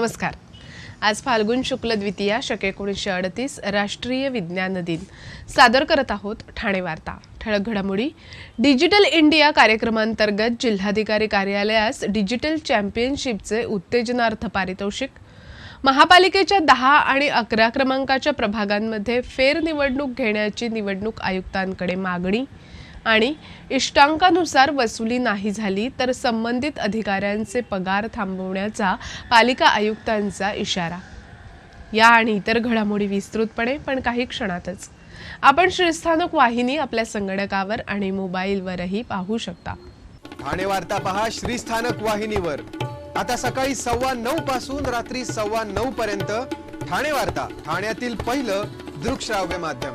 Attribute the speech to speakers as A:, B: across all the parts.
A: नमस्कार. आज फाल्गुन शुक्ल द्वितीया शके एकोणीसशे अडतीस राष्ट्रीय विज्ञान दिन. सादर करत आहोत ठाणे वार्ता. ठळक घडामोडी. डिजिटल इंडिया कार्यक्रमांतर्गत जिल्हाधिकारी कार्यालयास डिजिटल चॅम्पियनशिपचे उत्तेजनार्थ पारितोषिक. महापालिकेच्या दहा आणि अकरा क्रमांकाच्या प्रभागांमध्ये फेरनिवडणूक घेण्याची निवडणूक आयुक्तांकडे मागणी. आणि इष्टांकानुसार वसुली नाही झाली तर संबंधित अधिकाऱ्यांचे पगार थांबवण्याचा पालिका आयुक्तांचा इशारा. या आणि इतर घडामोडी विस्तृतपणे पण काही क्षणातच. आपण श्रीस्थानक वाहिनी आपल्या संगणकावर आणि मोबाईलवरही पाहू शकता.
B: ठाणे वार्ता पहा श्रीस्थानक वाहिनीवर. आता सकाळी सव्वा नऊ पासून रात्री सव्वा नऊ पर्यंत ठाणे वार्ता ठाण्यातील पहिलं दृकश्राव्य माध्यम.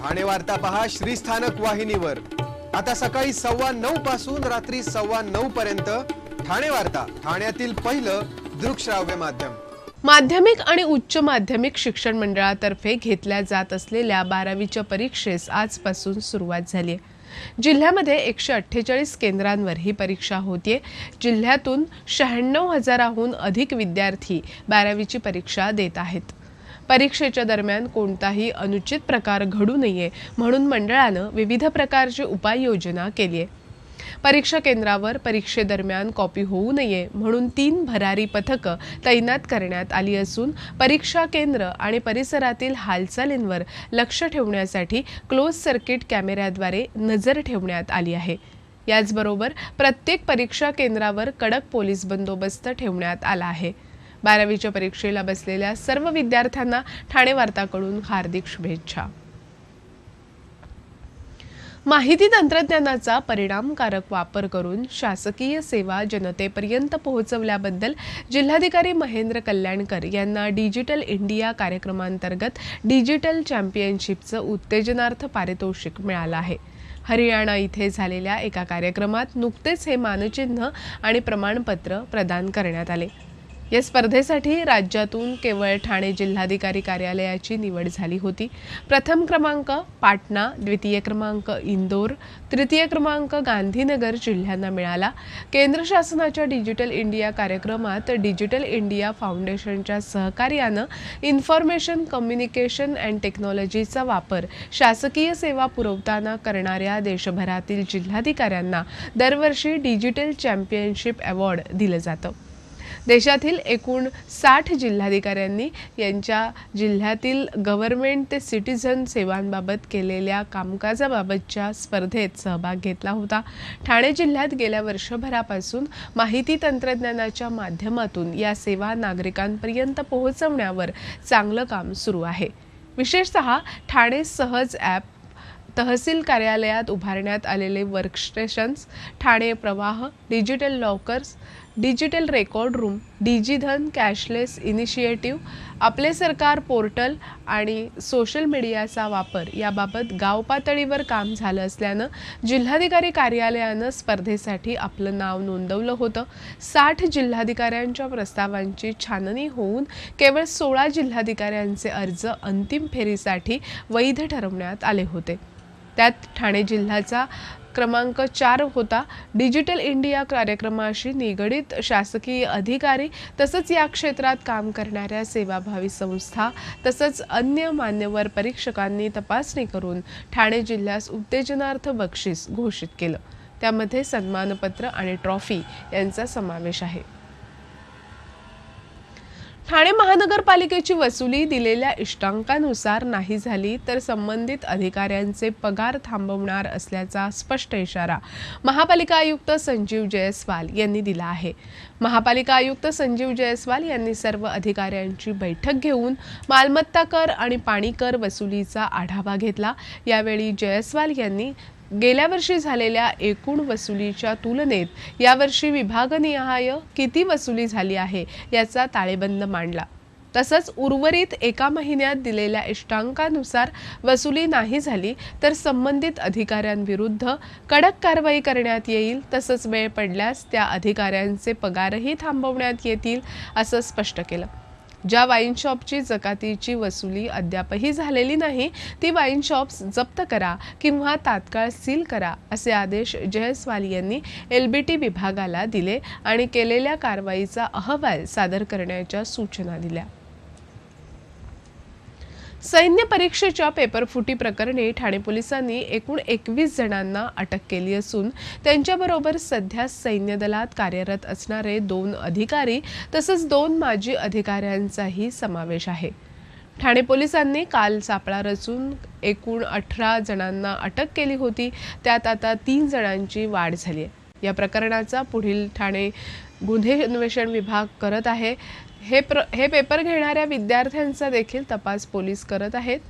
B: ठाणे वार्ता पहा श्रीस्थानक वाहिनीवर. आता सकाळी सव्वा नऊ पासून रात्री सव्वा नऊ पर्यंत ठाणे वार्ता ठाण्यातील पहिलं दृकश्राव्य माध्यम.
A: माध्यमिक आणि उच्च माध्यमिक शिक्षण मंडळातर्फे घेतल्या जात असलेल्या बारावीच्या परीक्षेस आजपासून सुरुवात झाली आहे जिल्ह्यामध्ये एकशे अठ्ठेचाळीस केंद्रांवर ही परीक्षा होतीये. जिल्ह्यातून शहाण्णव हजाराहून अधिक विद्यार्थी बारावीची परीक्षा देत आहेत. परीक्षेच्या दरम्यान कोणताही अनुचित प्रकार घडू नये म्हणून मंडळानं विविध प्रकारची उपाययोजना केली आहे. परीक्षा केंद्रावर परीक्षेदरम्यान कॉपी होऊ नये म्हणून तीन भरारी पथकं तैनात करण्यात आली असून परीक्षा केंद्र आणि परिसरातील हालचालींवर लक्ष ठेवण्यासाठी क्लोज सर्किट कॅमेऱ्याद्वारे नजर ठेवण्यात आली आहे. याचबरोबर प्रत्येक परीक्षा केंद्रावर कडक पोलीस बंदोबस्त ठेवण्यात आला आहे. बारावीच्या परीक्षेला बसलेल्या सर्व विद्यार्थ्यांना ठाणे वार्ताकडून हार्दिक शुभेच्छा. माहिती तंत्रज्ञानाचा परिणामकारक वापर करून शासकीय सेवा जनतेपर्यंत पोहोचवल्याबद्दल जिल्हाधिकारी महेंद्र कल्याणकर यांना डिजिटल इंडिया कार्यक्रमांतर्गत डिजिटल चॅम्पियनशिपचं उत्तेजनार्थ पारितोषिक मिळालं आहे. हरियाणा इथे झालेल्या एका कार्यक्रमात नुकतेच हे मानचिन्ह आणि प्रमाणपत्र प्रदान करण्यात आले. या स्पर्धेसाठी राज्यातून केवळ ठाणे जिल्हाधिकारी कार्यालयाची निवड झाली होती. प्रथम क्रमांक पाटणा द्वितीय क्रमांक इंदोर तृतीय क्रमांक गांधीनगर जिल्ह्यांना मिळाला. केंद्र शासनाच्या डिजिटल इंडिया कार्यक्रमात डिजिटल इंडिया फाउंडेशनच्या सहकार्यानं इन्फॉर्मेशन कम्युनिकेशन अँड टेक्नॉलॉजीचा वापर शासकीय सेवा पुरवताना करणाऱ्या देशभरातील जिल्हाधिकाऱ्यांना दरवर्षी डिजिटल चॅम्पियनशिप अवॉर्ड दिलं जातं. देशातील एकूण साठ जिल्हाधिकाऱ्यांनी यांच्या जिल्ह्यातील गव्हर्नमेंट ते सिटीझन सेवांबाबत केलेल्या कामकाजाबाबतच्या स्पर्धेत सहभाग घेतला होता. ठाणे जिल्ह्यात गेल्या वर्षभरापासून माहिती तंत्रज्ञानाच्या माध्यमातून या सेवा नागरिकांपर्यंत पोहोचवण्यावर चांगलं काम सुरू आहे. विशेषतः ठाणे सहज ॲप तहसील कार्यालयात उभारण्यात आलेले वर्कस्टेशन्स ठाणे प्रवाह digital lockers digital record room DigiDhan cashless initiative Aaple Sarkar portal आणि सोशल मीडियाचा वापर याबाबत गाव पातळीवर काम झालं असल्यानं जिल्हाधिकारी कार्यालयानं स्पर्धेसाठी आपलं नाव नोंदवलं होतं. साठ जिल्हाधिकाऱ्यांच्या प्रस्तावांची छाननी होऊन केवळ सोळा जिल्हाधिकाऱ्यांचे अर्ज अंतिम फेरीसाठी वैध ठरवण्यात आले होते. त्यात ठाणे जिल्ह्याचा क्रमांक चार होता. डिजिटल इंडिया कार्यक्रमाशी निगडित शासकीय अधिकारी तसंच या क्षेत्रात काम करणाऱ्या सेवाभावी संस्था तसंच अन्य मान्यवर परीक्षकांनी तपासणी करून ठाणे जिल्ह्यास उत्तेजनार्थ बक्षीस घोषित केलं. त्यामध्ये सन्मानपत्र आणि ट्रॉफी यांचा समावेश आहे. ठाणे महानगरपालिकेची वसुली दिलेल्या इष्टांकानुसार नाही झाली तर संबंधित अधिकाऱ्यांचे पगार थांबवणार असल्याचा स्पष्ट इशारा महापालिका आयुक्त संजीव जयस्वाल यांनी दिला आहे. महापालिका आयुक्त संजीव जयस्वाल यांनी सर्व अधिकाऱ्यांची बैठक घेऊन मालमत्ता कर आणि पाणी कर वसुलीचा आढावा घेतला. यावेळी जयस्वाल यांनी गेल्या वर्षी झालेल्या एकूण वसुलीच्या तुलनेत यावर्षी विभागनिहाय किती वसुली झाली आहे याचा ताळेबंद मांडला. तसंच उर्वरित एका महिन्यात दिलेल्या इष्टांकानुसार वसुली नाही झाली तर संबंधित अधिकाऱ्यांविरुद्ध कडक कारवाई करण्यात येईल तसंच वेळ पडल्यास त्या अधिकाऱ्यांचे पगारही थांबवण्यात येतील असं स्पष्ट केलं. ज्या वाईन शॉपची जकातीची वसुली अद्यापही झालेली नाही ती वाईन शॉप्स जप्त करा किंवा तात्काळ सील करा असे आदेश जयस्वाल यांनी एल बी टी विभागाला दिले आणि केलेल्या कारवाईचा अहवाल सादर करण्याच्या सूचना दिल्या. सैन्य परीक्षेच्या पेपरफुटी प्रकरणी ठाणे पोलिसांनी एकूण एकवीस जणांना अटक केली असून त्यांच्याबरोबर सध्या सैन्य दलात कार्यरत असणारे दोन अधिकारी तसंच दोन माजी अधिकाऱ्यांचाही समावेश आहे. ठाणे पोलिसांनी काल सापळा रचून एकूण अठरा जणांना अटक केली होती. त्यात आता तीन जणांची वाढ झाली आहे. या प्रकरणाचा पुढील ठाणे गुन्हे अन्वेषण विभाग करत आहे. हे प्र हे पेपर घेणाऱ्या विद्यार्थ्यांचा देखील तपास पोलीस करत आहेत.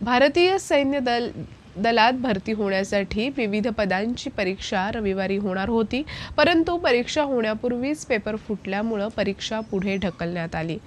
A: भारतीय सैन्य दल दलात भरती होण्यासाठी विविध पदांची परीक्षा रविवारी होणार होती. परंतु परीक्षा होण्यापूर्वीच पेपर फुटल्यामुळं परीक्षा पुढे ढकलण्यात आली.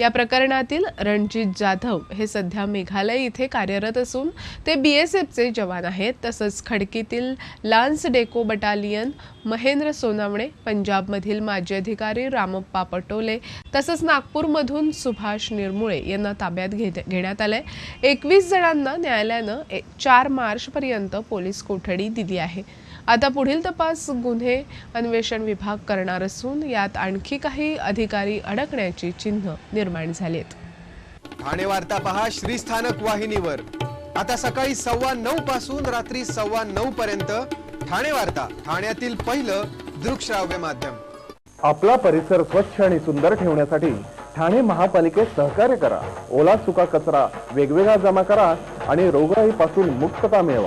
A: या प्रकरणातील रणजित जाधव हे सध्या मेघालय इथे कार्यरत असून ते बी एस एफचे जवान आहेत. तसंच खडकीतील लान्स डेको बटालियन महेंद्र सोनावणे पंजाबमधील माजी अधिकारी रामप्पा पटोले तसंच नागपूरमधून सुभाष निर्मुळे यांना ताब्यात घेत घेण्यात आलंय. एकवीस जणांना न्यायालयानं ए- चार मार्चपर्यंत पोलीस कोठडी दिली आहे. आता पुढील तपास गुन्हे अन्वेषण विभाग करणार असून यात आणखी काही अधिकारी अडकण्याची चिन्ह निर्माण झालीत.
B: ठाणे वार्ता पहा श्रीस्थानक वाहिनीवर. आता सकाळी सव्वा नऊ पासून रात्री सव्वा नऊ पर्यंत ठाणे वार्ता ठाण्यातील पहिलं दृकश्राव्य माध्यम.
C: आपला परिसर स्वच्छ आणि सुंदर ठेवण्यासाठी ठाणे महापालिकेत सहकार्य करा. ओला सुका कचरा वेगवेगळा जमा करा आणि रोगराईपासून मुक्तता मिळवा.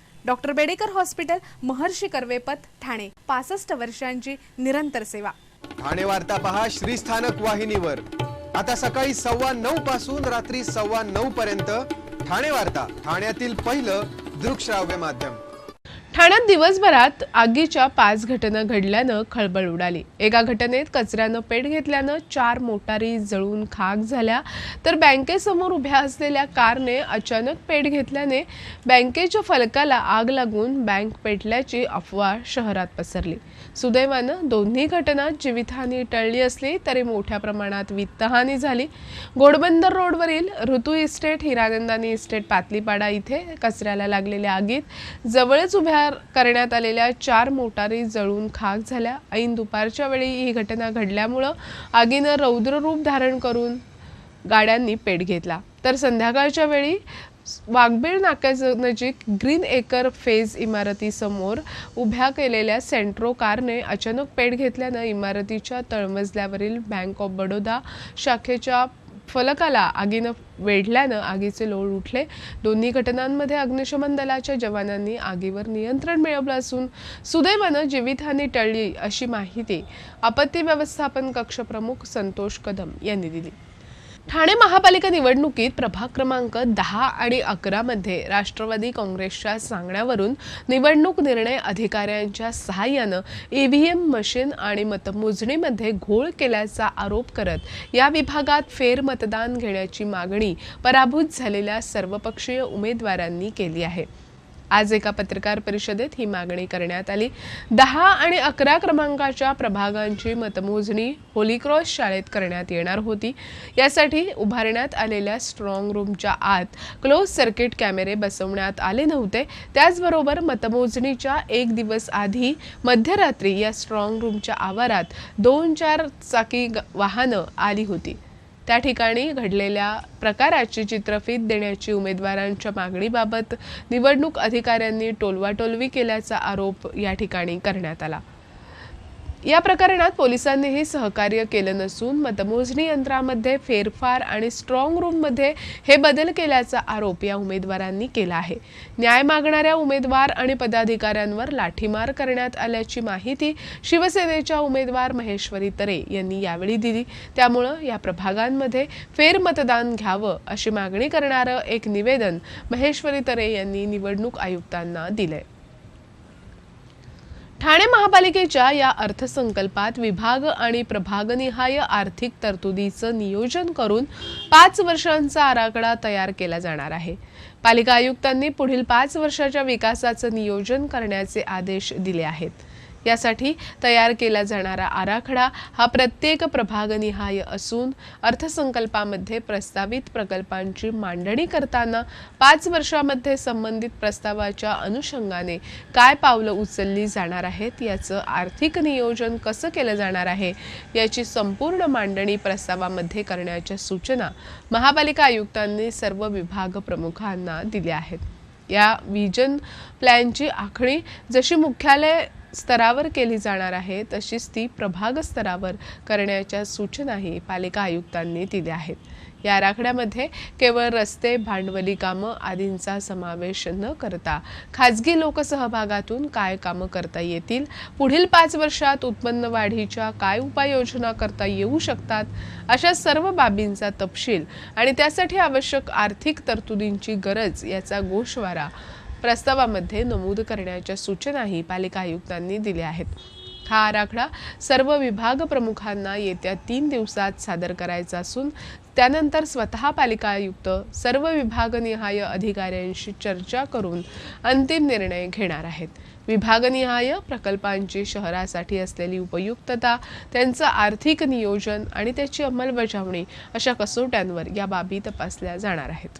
D: Doctor Bedekar hospital Maharshi Karvepath Thane. पासष्ट वर्षांची निरंतर सेवा.
B: ठाणे वार्ता पहा श्रीस्थानक वाहिनीवर. आता सकाळी सव्वा नऊ पासून रात्री सव्वा नऊ पर्यंत ठाणे वार्ता ठाण्यातील पहिलं दृकश्राव्य माध्यम.
A: ठाण्यात दिवसभरात आगीच्या पाच घटना घडल्यानं खळबळ उडाली. एका घटनेत कचऱ्यानं पेट घेतल्यानं चार मोटारी जळून खाक झाल्या. तर बँकेसमोर उभ्या असलेल्या कारने अचानक पेट घेतल्याने बँकेच्या फलकाला आग लागून बँक पेटल्याची अफवा शहरात पसरली. सुदैवानं दोन्ही घटनात जीवितहानी टळली असली तरी मोठ्या प्रमाणात वित्तहानी झाली. घोडबंदर रोडवरील ऋतू इस्टेट हिरानंदानी इस्टेट पातलीपाडा इथे कचऱ्याला लागलेल्या आगीत जवळच उभ्या करण्यात आलेल्या चार मोटारी जळून खाक झाल्या. ऐन दुपारच्या वेळी ही घटना घडल्यामुळं आगीनं रौद्र रूप धारण करून गाड्यांनी पेट घेतला. तर संध्याकाळच्या वेळी वाघबीळ नाक्यानजीक ग्रीन एकर फेज इमारतीसमोर उभ्या केलेल्या सेंट्रो कारने अचानक पेट घेतल्यानं इमारतीच्या तळमजल्यावरील बँक ऑफ बडोदा शाखेच्या फलकाला आगीनं वेढल्यानं आगीचे लोळ उठले. दोन्ही घटनांमध्ये अग्निशमन दलाच्या जवानांनी आगीवर नियंत्रण मिळवलं असून सुदैवानं जीवितहानी टळली अशी माहिती आपत्ती व्यवस्थापन कक्षप्रमुख संतोष कदम यांनी दिली. ठाणे महापालिका निवडणुकीत प्रभाग क्रमांक दहा आणि अकरा मध्ये राष्ट्रवादी काँग्रेसच्या सांगण्यावरून निवडणूक निर्णय अधिकाऱ्यांच्या सहाय्यानं ईव्हीएम मशीन आणि मतमोजणीमध्ये घोळ केल्याचा आरोप करत या विभागात फेरमतदान घेण्याची मागणी पराभूत झालेल्या सर्वपक्षीय उमेदवारांनी केली आहे. आज एका पत्रकार परिषदेत ही मागणी करण्यात आली. दहा आणि अकरा क्रमांकाच्या प्रभागांची मतमोजणी होलीक्रॉस शाळेत करण्यात येणार होती. यासाठी उभारण्यात आलेल्या स्ट्रॉंग रूमच्या आत क्लोज सर्किट कॅमेरे बसवण्यात आले नव्हते. त्याचबरोबर मतमोजणीच्या एक दिवस आधी मध्यरात्री या स्ट्रॉंग रूमच्या आवारात दोन चार चाकी ग- वाहनं आली होती. त्या ठिकाणी घडलेल्या प्रकाराची चित्रफीत देण्याची उमेदवारांच्या मागणीबाबत निवडणूक अधिकाऱ्यांनी टोलवाटोलवी केल्याचा आरोप या ठिकाणी करण्यात आला. या प्रकरणात पोलिसांनीही सहकार्य केलं नसून मतमोजणी यंत्रामध्ये फेरफार आणि स्ट्रॉंग रूममध्ये हे बदल केल्याचा आरोप या उमेदवारांनी केला आहे. न्याय मागणाऱ्या उमेदवार आणि पदाधिकाऱ्यांवर लाठीमार करण्यात आल्याची माहिती शिवसेनेच्या उमेदवार महेश्वरी तरे यांनी यावेळी दिली. त्यामुळं या प्रभागांमध्ये फेरमतदान घ्यावं अशी मागणी करणारं एक निवेदन महेश्वरी तरे यांनी निवडणूक आयुक्तांना दिलंय. ठाणे महापालिकेच्या या अर्थसंकल्पात विभाग आणि प्रभागनिहाय आर्थिक तरतुदीचं नियोजन करून पाच वर्षांचा आराखडा तयार केला जाणार आहे. पालिका आयुक्तांनी पुढील पाच वर्षाच्या विकासाचं नियोजन करण्याचे आदेश दिले आहेत. यासाठी तयार केला जाणारा आराखडा हा प्रत्येक प्रभागनिहाय असून अर्थसंकल्पामध्ये प्रस्तावित प्रकल्पांची मांडणी करताना पाच वर्षामध्ये संबंधित प्रस्तावाच्या अनुषंगाने काय पावलं उचलली जाणार आहेत याचं आर्थिक नियोजन कसं केलं जाणार आहे याची संपूर्ण मांडणी प्रस्तावामध्ये करण्याच्या सूचना महापालिका आयुक्तांनी सर्व विभाग प्रमुखांना दिल्या आहेत. या विजन प्लॅनची आखणी जशी मुख्यालय स्तरावर केली जाणार आहे तशीच ती प्रभाग स्तरावर करण्याच्या सूचनाही पालिका आयुक्तांनी दिल्या आहेत. या आराखड्यामध्ये केवळ रस्ते भांडवली कामं आदींचा समावेश न करता खाजगी लोकसहभागातून काय कामं करता येतील पुढील पाच वर्षात उत्पन्न वाढीच्या काय उपाययोजना करता येऊ शकतात अशा सर्व बाबींचा तपशील आणि त्यासाठी आवश्यक आर्थिक तरतुदींची गरज याचा गोषवारा प्रस्तावामध्ये नमूद करण्याच्या सूचनाही पालिका आयुक्तांनी दिल्या आहेत. हा आराखडा सर्व विभाग प्रमुखांना येत्या तीन दिवसात सादर करायचा असून त्यानंतर स्वतः पालिका आयुक्त सर्व विभागनिहाय अधिकाऱ्यांशी चर्चा करून अंतिम निर्णय घेणार आहेत. विभागनिहाय प्रकल्पांची शहरासाठी असलेली उपयुक्तता त्यांचं आर्थिक नियोजन आणि त्याची अंमलबजावणी अशा कसोट्यांवर या बाबी तपासल्या जाणार आहेत.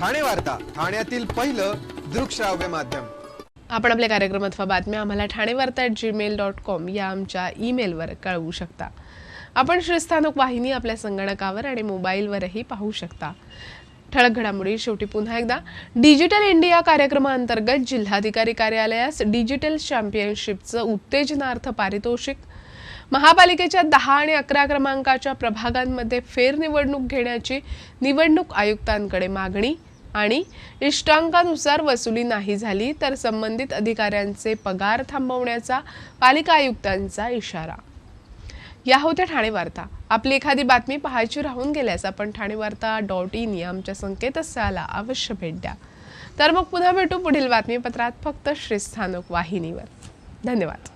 B: ठाणे वार्ता ठाण्यातील पहिलं दृकश्राव्य माध्यम.
A: आपण आपल्या कार्यक्रम अथवा बातम्या आम्हाला ठाणे वार्ता ॲट जीमेल डॉट कॉम या आमच्या ईमेलवर कळवू शकता. आपण श्रीस्थानक वाहिनी आपल्या संगणकावर आणि मोबाईलवरही पाहू शकता. ठळक घडामोडी शेवटी पुन्हा एकदा. डिजिटल इंडिया कार्यक्रमाअंतर्गत जिल्हाधिकारी कार्यालयास डिजिटल चॅम्पियनशिपचं उत्तेजनार्थ पारितोषिक. महापालिकेच्या दहा आणि अकरा क्रमांकाच्या प्रभागांमध्ये फेरनिवडणूक घेण्याची निवडणूक आयुक्तांकडे मागणी. आणि इष्टांकानुसार वसुली नाही झाली तर संबंधित अधिकाऱ्यांचे पगार थांबवण्याचा पालिका आयुक्तांचा इशारा. या होत्या ठाणे वार्ता. आपली एखादी बातमी पाहायची राहून गेल्यास आपण ठाणे वार्ता डॉट इन या आमच्या संकेतस्थळाला अवश्य भेट द्या. तर मग पुन्हा भेटू पुढील बातमीपत्रात फक्त श्रीस्थानक वाहिनीवर. धन्यवाद.